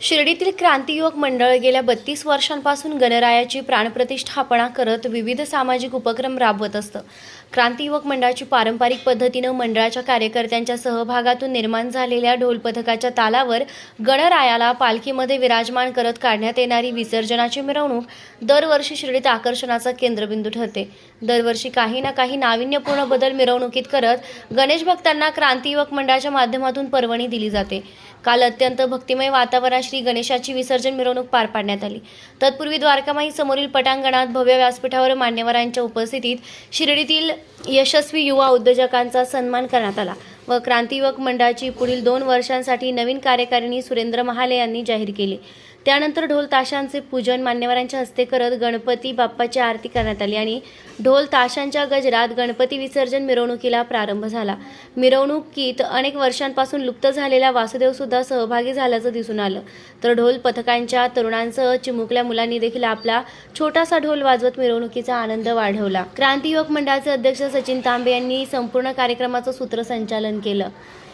शिर्डीतील क्रांतीयुवक मंडळ गेल्या बत्तीस वर्षांपासून गणरायाची प्राणप्रतिष्ठापना करत विविध सामाजिक उपक्रम राबवत असतं. क्रांती युवक मंडळाची पारंपरिक पद्धतीनं मंडळाच्या कार्यकर्त्यांच्या सहभागातून निर्माण झालेल्या ढोल पथकाच्या तालावर गणरायाला पालखीमध्ये विराजमान करत काढण्यात येणारी विसर्जनाची मिरवणूक दरवर्षी शिर्डीत आकर्षणाचा केंद्रबिंदू ठरते. दरवर्षी काही ना काही नाविन्यपूर्ण बदल मिरवणुकीत करत गणेश भक्तांना क्रांती युवक मंडळाच्या माध्यमातून पर्वणी दिली जाते. काल अत्यंत भक्तिमय वातावरणात श्री गणेशाची विसर्जन मिरवणूक पार पाडण्यात आली. तत्पूर्वी द्वारकामाई समोरील पटांगणात भव्य व्यासपीठावर मान्यवरांच्या उपस्थितीत शिर्डीतील यशस्वी युवा उद्योजकांचा सन्मान करण्यात आला व क्रांतीवक मंडळाची पुढील दोन वर्षांसाठी नवीन कार्यकारिणी सुरेंद्र महाले यांनी जाहीर केली. त्यानंतर ढोल ताशांचे पूजन मान्यवरांच्या हस्ते करत गणपती बाप्पाची आरती करण्यात आली आणि ढोल ताशांच्या गजरात गणपती विसर्जन मिरवणुकीला प्रारंभ झाला. मिरवणुकीत अनेक वर्षांपासून लुप्त झालेला वासुदेव सुद्धा सहभागी झाल्याचं दिसून आलं. तर ढोल पथकांच्या तरुणांसह चिमुकल्या मुलांनी देखील आपला छोटासा ढोल वाजवत मिरवणुकीचा आनंद वाढवला. क्रांती युवक मंडळाचे अध्यक्ष सचिन तांबे यांनी संपूर्ण कार्यक्रमाचं सूत्रसंचालन केलं.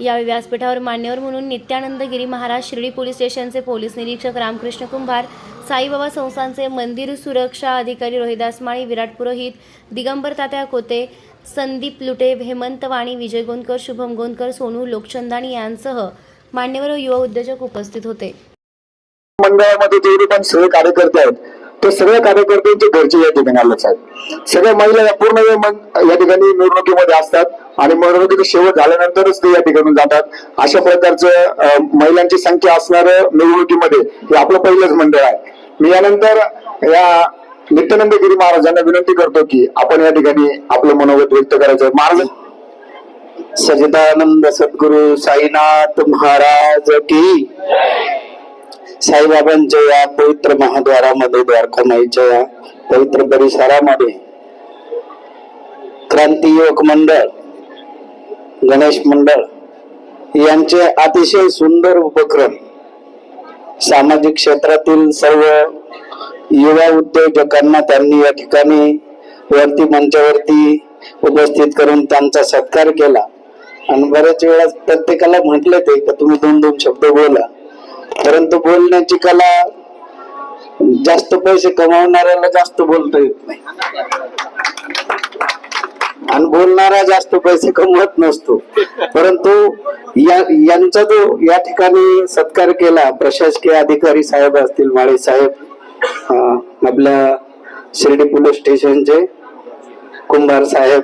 यावेळी व्यासपीठावर मान्यवर म्हणून नित्यानंद गिरी महाराज शिर्डी पोलीस स्टेशनचे पोलीस निरीक्षक रामकृष्ण कुंभार साईबाबा संस्थांचे मंदिर सुरक्षा अधिकारी रोहिदास माळी विराट पुरोहित दिगंबर तात्या कोते संदीप लुटे हेमंत वाणी विजय गोंदकर शुभम गोंदकर सोनू लोकचंदानी यांसह मान्यवर व युवा उद्योजक उपस्थित होते. मंडळामध्ये जेवढे पण सगळे कार्यकर्ते आहेत ते सगळे कार्यकर्त्यांचे घरचे या ठिकाणी आलेच आहेत. सगळ्या महिला या पूर्ण वेळ मग या ठिकाणी निवडणुकीमध्ये असतात आणि निवडणुकीचा शेवट झाल्यानंतरच ते या ठिकाणी जातात. अशा प्रकारचं महिलांची संख्या असणारं निवडणुकीमध्ये हे आपलं पहिलंच मंडळ आहे. मी यानंतर या नित्यानंद गिरी महाराजांना विनंती करतो की आपण या ठिकाणी आपलं मनोगत व्यक्त करायचं. महाराज. सजिदानंद सद्गुरु साईनाथ महाराज की साईबाबांच्या या पवित्र महाद्वारामध्ये द्वारकामाईच्या या पवित्र परिसरामध्ये क्रांती युवक मंडळ गणेश मंडळ यांचे अतिशय सुंदर उपक्रम सामाजिक क्षेत्रातील सर्व युवा उद्योजकांना त्यांनी या ठिकाणी वरती मंचावरती उपस्थित करून त्यांचा सत्कार केला. आणि बऱ्याच वेळा प्रत्येकाला म्हटले ते का तुम्ही दोन दोन शब्द बोला. परंतु बोलण्याची कला जास्त पैसे कमावणाऱ्याला जास्त बोलता येत नाही. आणि बोलणारा जास्त पैसे कमवत नसतो. परंतु या यांचा जो या ठिकाणी सत्कार केला प्रशासकीय अधिकारी साहेब असतील माळे साहेब आपल्या शिर्डी पोलीस स्टेशनचे कुंभार साहेब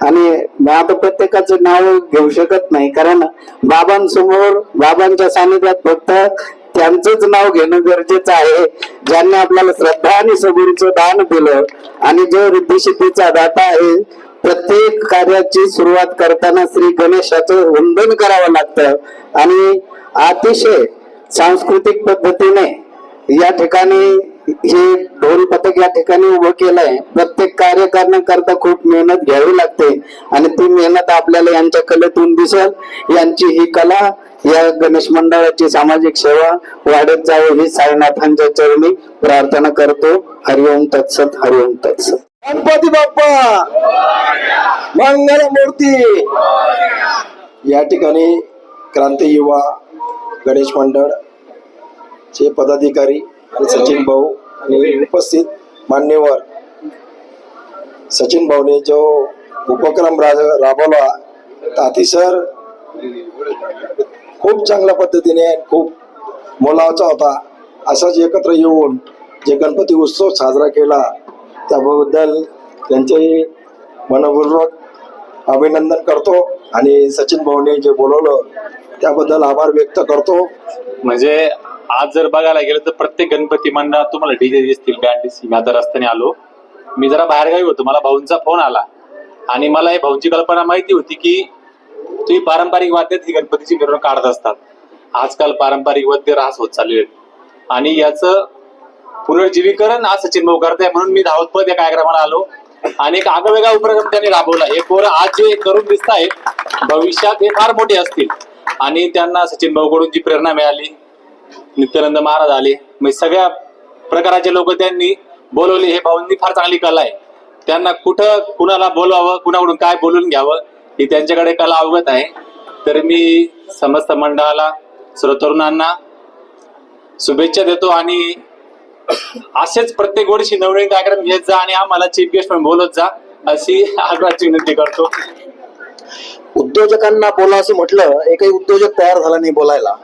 आणि मी आता प्रत्येकाचं नाव घेऊ शकत नाही. कारण बाबांसमोर बाबांच्या सानिध्यात फक्त त्यांचंच नाव घेणं गरजेचं आहे. ज्यांनी आपल्याला श्रद्धा आणि सबुरीचं दान दिलं आणि जो रिद्धिसिद्धीचा दाता आहे प्रत्येक कार्याची सुरुवात करताना श्री गणेशाचं वंदन करावं लागतं. आणि अतिशय सांस्कृतिक पद्धतीने या ठिकाणी हे ढोल पथक या ठिकाणी उभं केलंय. प्रत्येक कार्य करण्याकरता खूप मेहनत घ्यावी लागते आणि ती मेहनत आपल्याला यांच्या कलेतून दिसेल. यांची ही कला या गणेश मंडळाची सामाजिक सेवा वाढत जावी ही साईनाथांच्या चरणी प्रार्थना करतो. हरिओम तत्सत हरिओम तत्सत. गणपती बाप्पा! मंगल मूर्ती! या ठिकाणी क्रांती युवा गणेश मंडळ चे पदाधिकारी आणि सचिन भाऊ आणि उपस्थित मान्यवर सचिन भाऊने जो उपक्रम राज- राबवला ताती सर खूप चांगल्या पद्धतीने खूप मोलाचा होता. असाच एकत्र येऊन जे गणपती उत्सव साजरा केला त्याबद्दल त्यांचे मनपूर्वक अभिनंदन करतो आणि सचिन भाऊने जे बोलवलं त्याबद्दल आभार व्यक्त करतो. म्हणजे आज जर बघायला गेलं तर प्रत्येक गणपती मंडळात तुम्हाला डीजे दिसतील बँड दिसतील. मी आता रस्त्याने आलो. मी जरा बाहेरगावी होतो. मला भाऊंचा फोन आला. आणि मला हे भाऊंची कल्पना माहिती होती की तुम्ही पारंपरिक वाद्यात ही गणपतीची मिरवणूक काढत असतात. आजकाल पारंपरिक वाद्य रास होत चालले आहेत. आणि याचं पुनर्जीवीकरण आज सचिन भाऊ करताय म्हणून मी धावत पद या कार्यक्रमाला आलो. आणि एक आगवेगळा उपक्रम त्यांनी राबवला. हे पोरं आज जे करून दिसत आहेत भविष्यात हे फार मोठे असतील. आणि त्यांना सचिन भाऊकडून जी प्रेरणा मिळाली नित्यानंद महाराज आले. म्हणजे सगळ्या प्रकाराचे लोक त्यांनी बोलवले. हे भाऊंनी फार चांगली कला आहे. त्यांना कुठं कुणाला बोलवावं कुणाकडून काय बोलून घ्यावं ही त्यांच्याकडे कला अवगत आहे. तर मी समस्त मंडळाला सर्व तरुणांना शुभेच्छा देतो आणि असेच प्रत्येक वर्षी नवनवीन कार्यक्रम घेत जा आणि आम्हाला चीफ गेस्ट म्हणून बोलत जा अशी आग्रहाची विनंती करतो. उद्योजकांना बोला असं म्हटलं एकही उद्योजक तयार झाला नाही बोलायला.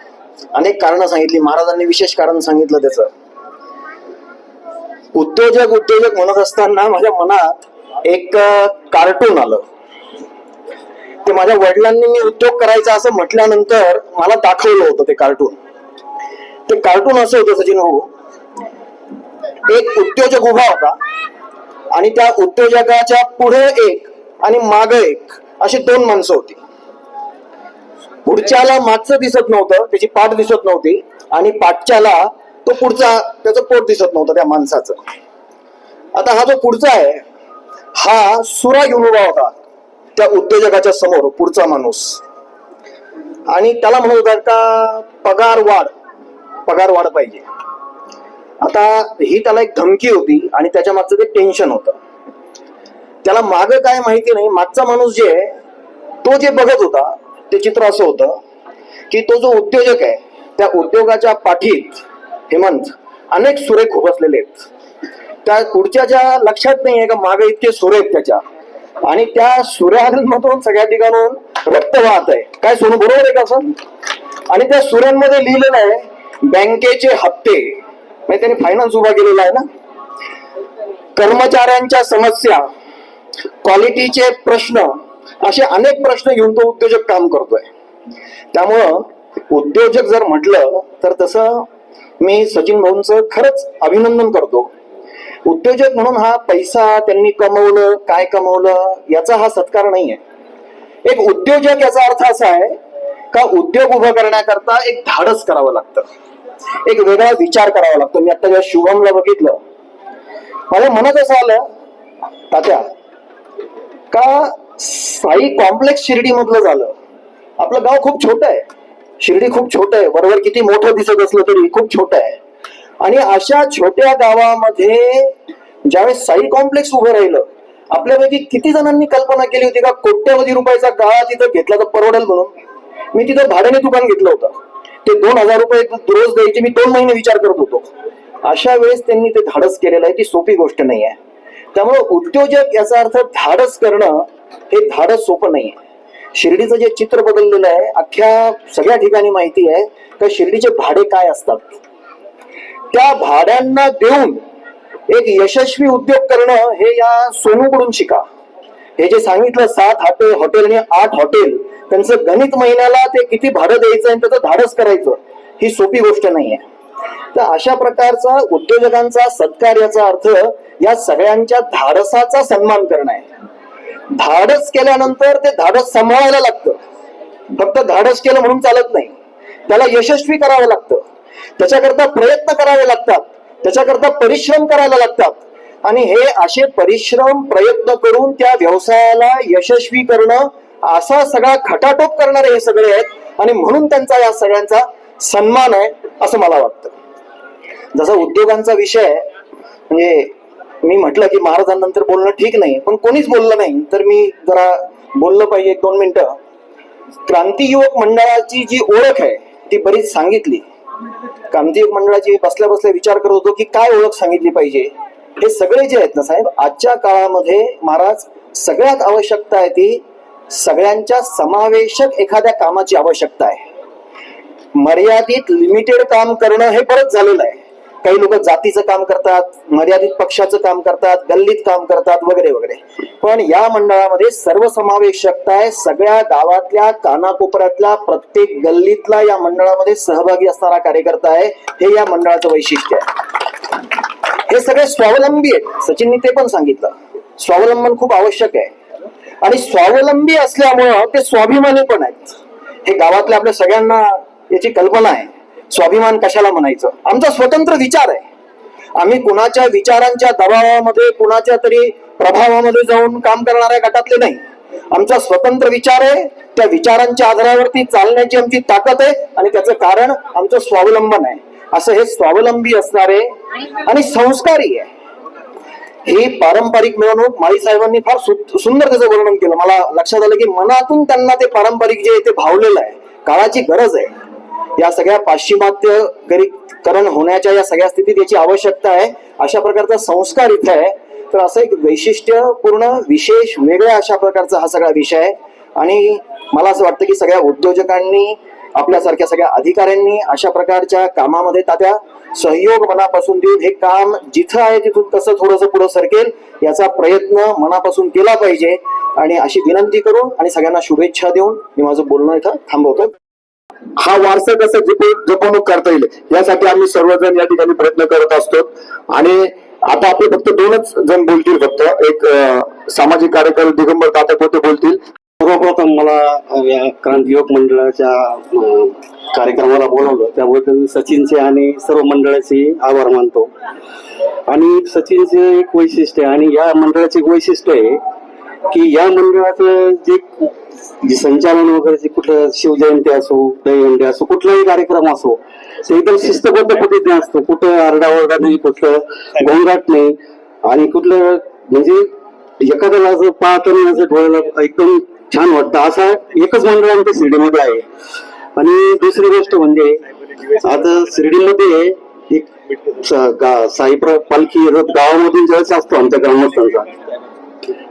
अनेक कारण सांगितली. महाराजांनी विशेष कारण सांगितलं त्याचं. उद्योजक उद्योजक म्हणत असताना माझ्या मनात एक कार्टून आलं. ते माझ्या वडिलांनी मी उद्योग करायचा असं म्हटल्यानंतर मला दाखवलं होतं ते कार्टून ते कार्टून असं होतं सचिन भाऊ. एक उद्योजक उभा होता आणि त्या उद्योजकाच्या पुढे एक आणि माग एक अशी दोन माणसं होती. पुढच्याला मागचं दिसत नव्हतं त्याची पाठ दिसत नव्हती. आणि पाठच्याला तो पुढचा त्याचं पोट दिसत नव्हतं त्या माणसाचं. आता हा जो पुढचा आहे हा सुरा घेऊन उभा होता. त्या उद्योजकाच्या समोर पुढचा माणूस. आणि त्याला म्हणत होता का पगार वाढ. पगार वाढ पाहिजे. आता ही त्याला एक धमकी होती आणि त्याच्या मागचं ते टेन्शन होतं. त्याला माग काय माहिती नाही. मागचा माणूस जे आहे तो जे बघत होता ते चित्र असं होतं की तो जो उद्योजक आहे त्या उद्योगाच्या पाठीत हेमंत अनेक सुरेख खुपसलेले आहेत. त्या पुढच्या ज्या लक्षात नाही आहे का मागे इतके सुरे आहेत त्याच्या. आणि त्या सुऱ्यांमधून सगळ्या ठिकाणून रक्त वाहत आहे. काय सोनं बरोबर आहे का असं? आणि त्या सूर्यांमध्ये लिहिलेलं आहे बँकेचे हप्ते. म्हणजे त्यांनी फायनान्स उभा केलेला आहे ना? कर्मचाऱ्यांच्या समस्या क्वालिटीचे प्रश्न असे अनेक प्रश्न घेऊन तो उद्योजक काम करतोय. त्यामुळं उद्योजक जर म्हटलं तर तसं मी सचिन भाऊंचं खरंच अभिनंदन करतो. उद्योजक म्हणून हा पैसा त्यांनी कमवलं काय कमवलं याचा हा सत्कार नाहीये. एक उद्योजक याचा अर्थ असा आहे का उद्योग उभं करण्याकरता एक धाडस करावं लागतं. एक वेगळा विचार करावा लागतो. मी आता जेव्हा शुभमला बघितलं मला मनात असं आलं तात्या का साई कॉम्प्लेक्स शिर्डी मधलं झालं. आपलं गाव खूप छोटं आहे. शिर्डी खूप छोटं आहे. बरोबर किती मोठं दिसत असलं तरी खूप छोटं आहे. आणि अशा छोट्या गावामध्ये ज्यावेळेस साई कॉम्प्लेक्स उभं राहिलं आपल्यापैकी किती जणांनी कल्पना केली होती का कोट्यवधी रुपयाचा गाळा तिथं घेतला तर परवडेल म्हणून? मी तिथं भाड्याने दुकान घेतलं होतं. ते दोन हजार रुपये रोज द्यायचे मी दोन महिने विचार करत होतो. अशा वेळेस त्यांनी ते धाडस केलेलं आहे ती सोपी गोष्ट नाही आहे. त्यामुळे उद्योजक याचा अर्थ धाडस करणं हे धाडस सोपं नाही आहे शिर्डीचं जे चित्र बदललेलं आहे अख्ख्या सगळ्या ठिकाणी माहिती आहे का शिर्डीचे भाडे काय असतात? त्या भाड्यांना देऊन एक यशस्वी उद्योग करणं हे या सोनूकडून शिका. हे जे सांगितलं सात हॉटेल हॉटेल आणि आठ हॉटेल त्यांचं गणित महिन्याला ते किती भाडं द्यायचं आणि त्याचं धाडस करायचं ही सोपी गोष्ट नाहीये. तर अशा प्रकारचा उद्योजकांचा सत्कार्याचा अर्थ या सगळ्यांच्या धाडसाचा सन्मान करणं आहे. धाडस केल्यानंतर ते धाडस सांभाळायला लागतं. फक्त धाडस केलं म्हणून चालत नाही. त्याला यशस्वी करावं लागतं. त्याच्याकरता प्रयत्न करावे लागतात. त्याच्याकरता परिश्रम करायला लागतात. आणि हे असे परिश्रम प्रयत्न करून त्या व्यवसायाला यशस्वी करणं असा सगळा खटाटोप करणारे हे सगळे आहेत. आणि म्हणून त्यांचा या सगळ्यांचा सन्मान आहे असं मला वाटतं. जसा उद्योगांचा विषय म्हणजे मी म्हटलं की महाराजांनंतर बोलणं ठीक नाही पण कोणीच बोललं नाही. तर मी जरा बोललं पाहिजे एक दोन मिनिटं. क्रांती युवक मंडळाची जी ओळख आहे ती बरीच सांगितली. क्रांती युवक मंडळाची बसल्या बसल्या विचार करत होतो की काय ओळख सांगितली पाहिजे. हे सगळे जे आहेत ना साहेब आजच्या काळामध्ये महाराज सगळ्यात आवश्यकता आहे ती सगळ्यांच्या समावेशक एखाद्या कामाची आवश्यकता आहे. मर्यादित लिमिटेड काम करणं हे परत झालेलं आहे. काही लोक जातीचं काम करतात मर्यादित पक्षाचं काम करतात गल्लीत काम करतात वगैरे वगैरे. पण या मंडळामध्ये सर्वसमावेशकता आहे सगळ्या गावातल्या कानाकोपऱ्यातल्या प्रत्येक गल्लीतला या मंडळामध्ये सहभागी असणारा कार्यकर्ता आहे. हे या मंडळाचं वैशिष्ट्य आहे. हे सगळे स्वावलंबी आहेत. सचिननी ते पण सांगितलं. स्वावलंबन खूप आवश्यक आहे. आणि स्वावलंबी असल्यामुळं ते स्वाभिमानी पण आहेत. हे गावातल्या आपल्या सगळ्यांना याची कल्पना आहे. स्वाभिमान कशाला म्हणायचं? आमचा स्वतंत्र विचार आहे. आम्ही कुणाच्या विचारांच्या दबावामध्ये कुणाच्या तरी प्रभावामध्ये जाऊन काम करणाऱ्या गटातले नाही. आमचा स्वतंत्र विचार आहे त्या विचारांच्या आधारावरती चालण्याची आमची ताकद आहे आणि त्याचं कारण आमचं स्वावलंबन आहे. असं हे स्वावलंबी असणारे आणि संस्कारी आहे. ही पारंपरिक मिरवणूक माळी साहेबांनी फार सुंदर त्याचं वर्णन केलं. मला लक्षात आलं की मनातून त्यांना ते पारंपरिक जे आहे ते भावलेलं आहे. काळाची गरज आहे. या सगळ्या पाश्चिमात्य गरी होण्याच्या या सगळ्या स्थितीत याची आवश्यकता आहे. अशा प्रकारचा संस्कार इथे आहे. तर असं एक वैशिष्ट्यपूर्ण विशेष वेगळ्या अशा प्रकारचा हा सगळा विषय आहे. आणि मला असं वाटतं की सगळ्या उद्योजकांनी आपल्यासारख्या सगळ्या अधिकाऱ्यांनी अशा प्रकारच्या कामामध्ये तात्या सहयोग मनापासून देऊन हे काम जिथं आहे तिथून कसं थोडंसं पुढं सरकेल याचा प्रयत्न मनापासून केला पाहिजे. आणि अशी विनंती करून आणि सगळ्यांना शुभेच्छा देऊन मी माझं बोलणं इथं थांबवतो. हा वारसा कसा जपवणूक करता येईल यासाठी आम्ही सर्वजण या ठिकाणी प्रयत्न करत असतो. आणि आता आपले फक्त दोनच जण बोलतील फक्त. एक सामाजिक कार्यकर्ते दिगंबर तातक होते बोलतील? सर्वप्रथम मला या क्रांती युवक मंडळाच्या कार्यक्रमाला बोलवलं. त्याबद्दल सचिनचे आणि सर्व मंडळाचे आभार मानतो. आणि सचिनचे एक वैशिष्ट्य आणि या मंडळाचे एक वैशिष्ट्य आहे की या मंडळाचं जे जे संचालन वगैरे जे कुठलं शिवजयंती असो दहीहंडी असो कुठलाही कार्यक्रम असो ते एकदम शिस्तबद्ध पद्धतीने असतो. कुठं आरडाओरडा नाही कुठलं गोंगाट नाही. आणि कुठलं म्हणजे एखाद्याला असं पाहताना असं डोळ्याला एकदम छान वाटतं. असा एकच मंडळ आमच्या शिर्डीमध्ये आहे. आणि दुसरी गोष्ट म्हणजे आता शिर्डीमध्ये एक साईप्र पालखी गावामधून ज्यावेळेस असतो आमच्या ग्रामस्थांचा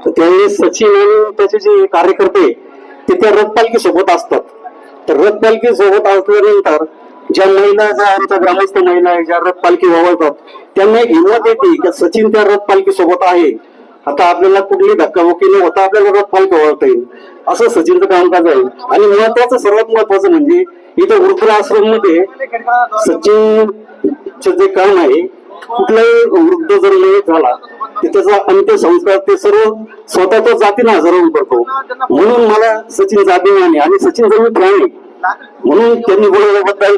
तर त्यावेळेस सचिन आणि त्याचे जे कार्यकर्ते ते त्या रथ पालखी सोबत असतात. तर रथपालखी सोबत असल्यानंतर ज्या महिला ज्या आमच्या ग्रामस्थ महिला आहे ज्या रथ पालखी वळवतात त्यांना एक हिंमत येते की सचिन त्या रथपालखी सोबत आहे. आता आपल्याला कुठली धक्काबुक्की न होता आपल्याला रथपालखी वळवता येईल. असं सचिनचं कामकाज आहे. आणि महत्वाचं सर्वात महत्वाचं म्हणजे इथं वृद्ध आश्रममध्ये सचिनचं जे काम आहे कुठलाही वृद्ध जर झाला की त्याचा अंत्यसंस्कार ते सर्व स्वतः तो जातीने हजर करतो म्हणून मला सचिन जाधव आहे आणि सचिन फॅन आहे. म्हणून त्यांनी बोलवल्याबद्दल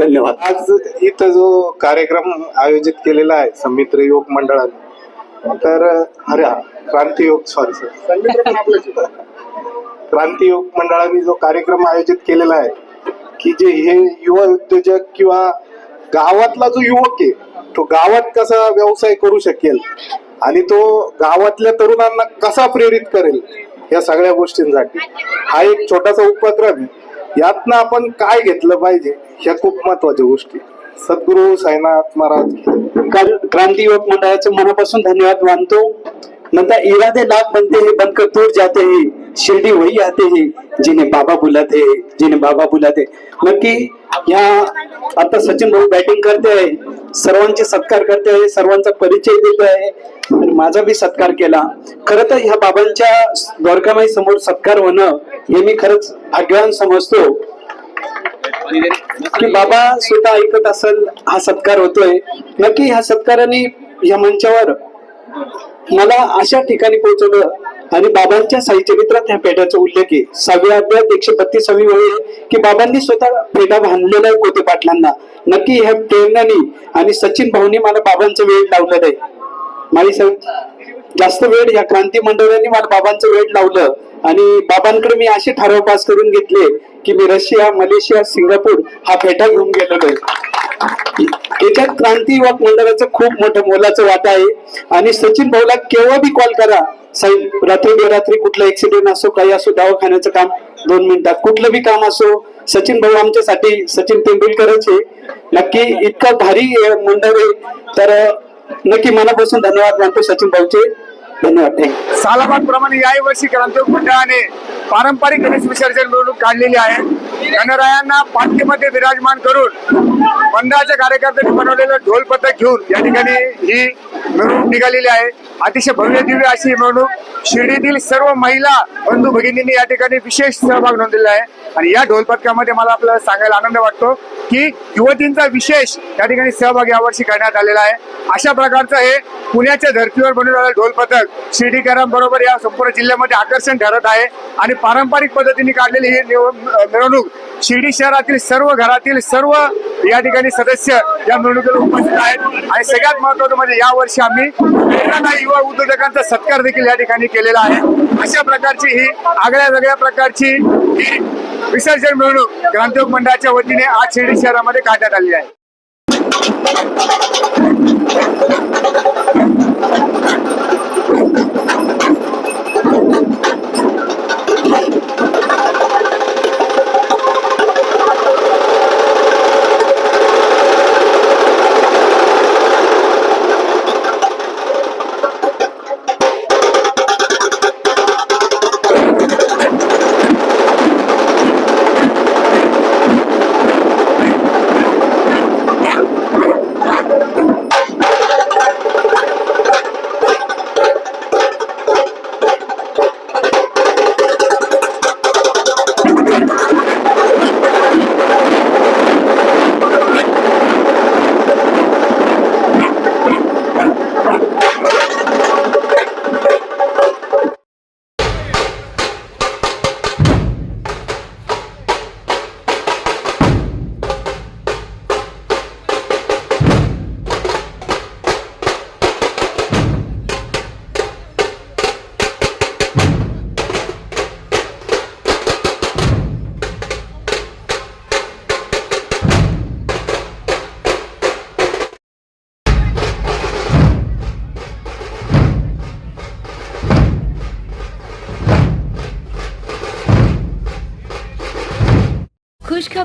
धन्यवाद. आज इथं जो कार्यक्रम आयोजित केलेला आहे संमित्र युवक मंडळाने तर अरे क्रांती युवक सॉरी सर क्रांती युवक मंडळाने जो कार्यक्रम आयोजित केलेला आहे की जे हे युवा उद्योजक किंवा गावातला जो युवक आहे तो गावात कसा व्यवसाय करू शकेल आणि तो गावातल्या तरुणांना कसा प्रेरित करेल या सगळ्या गोष्टींसाठी? हा एक छोटासा उपक्रम आहे. यातनं आपण काय घेतलं पाहिजे ह्या खूप महत्त्वाच्या गोष्टी. सद्गुरू साईनाथ महाराज. क्रांती युवक मंडळाचे मनापासून धन्यवाद मानतो. नंतर इरादे लाभ बनते हे बनकर दूर जाते ही. शिर्डी वही आते हैं जिन्हें बाबा बुलाते हैं जिन्हें बाबा बुलाते नक्की या आता सचिन भाऊ बॅटिंग करते आहे सर्वांचे सत्कार करते आहे सर्वांचा परिचय देत आहे आणि माझा बी सत्कार केला। खरं तर ह्या बाबांच्या द्वारकामाई समोर सत्कार होणं हे मी खरंच भाग्यवान समजतो. की बाबा स्वतः ऐकत असेल हा सत्कार होतोय. नक्की ह्या सत्काराने या मंचावर मला अशा ठिकाणी पोहोचवलं. आणि बाबांच्या साहित्यमित्रात ह्या पेठाचा उल्लेख आहे. सहाव्या अध्यायात एकशे बत्तीसावी वेळ की बाबांनी स्वतः पेढा बांधलेला आहे कोते पाटलांना. नक्की ह्या प्रेरणाने आणि सचिन भाऊनी मला बाबांचं वेळ लावलेला आहे. माझी स- जास्त वेळ या क्रांती मंडळांनी मला बाबांचं वेळ लावलं. आणि बाबांकडे मी असे ठराव पास करून घेतले की मी रशिया मलेशिया सिंगापूर हा फेटा घेऊन गेलेलो आहे. याच्यात क्रांती युवक मंडळाचं खूप मोठं मोलाचं वाटा आहे. आणि सचिन भाऊला केव्हा बी कॉल करा साहेब रात्री बेरात्री कुठला ऍक्सिडेंट असो काही असो दवाखान्याचं काम दोन मिनिटात कुठलं बी काम असो सचिन भाऊ आमच्यासाठी सचिन तेंडुलकरच आहे. नक्की इतकं भारी मंडळ आहे. तर नक्की मनापासून धन्यवाद मानतो सचिन भाऊचे धन्यवाद थँक्यू सालाबाद प्रमाणे याही वर्षी क्रांतियोग मंडळाने पारंपरिक गणेश विसर्जन मिरवणूक काढलेली आहे. गणरायांना पालखीमध्ये विराजमान करून मंडळाच्या कार्यकर्त्यांनी बनवलेलं ढोल पथक घेऊन या ठिकाणी ही मिरवणूक निघालेली आहे. अतिशय भव्य दिव्य अशी मिरवणूक शिर्डीतील सर्व महिला बंधू भगिनींनी या ठिकाणी विशेष सहभाग नोंदलेला आहे. आणि या ढोल पथकामध्ये मला आपल्याला सांगायला आनंद वाटतो की युवतींचा विशेष या ठिकाणी सहभाग यावर्षी करण्यात आलेला आहे. अशा प्रकारचं हे पुण्याच्या धर्तीवर बनवलेलं ढोल पथक शिर्डीकरांबरोबर या संपूर्ण जिल्ह्यामध्ये आकर्षण ठरत आहे. आणि पारंपरिक पद्धतीने काढलेली ही मिरवणूक शिर्डी शहरातील सर्व घरातील सर्व या ठिकाणी सदस्य या मिरवणुकीला उपस्थित आहेत. आणि सगळ्यात महत्वाचं म्हणजे या वर्षी आम्ही युवा उद्योजकांचा सत्कार देखील या ठिकाणी केलेला आहे. अशा प्रकारची ही आगळ्या वेगळ्या प्रकारची ही विसर्जन मिरवणूक ग्रामोद्योग मंडळाच्या वतीने आज शिर्डी शहरामध्ये काढण्यात आली आहे.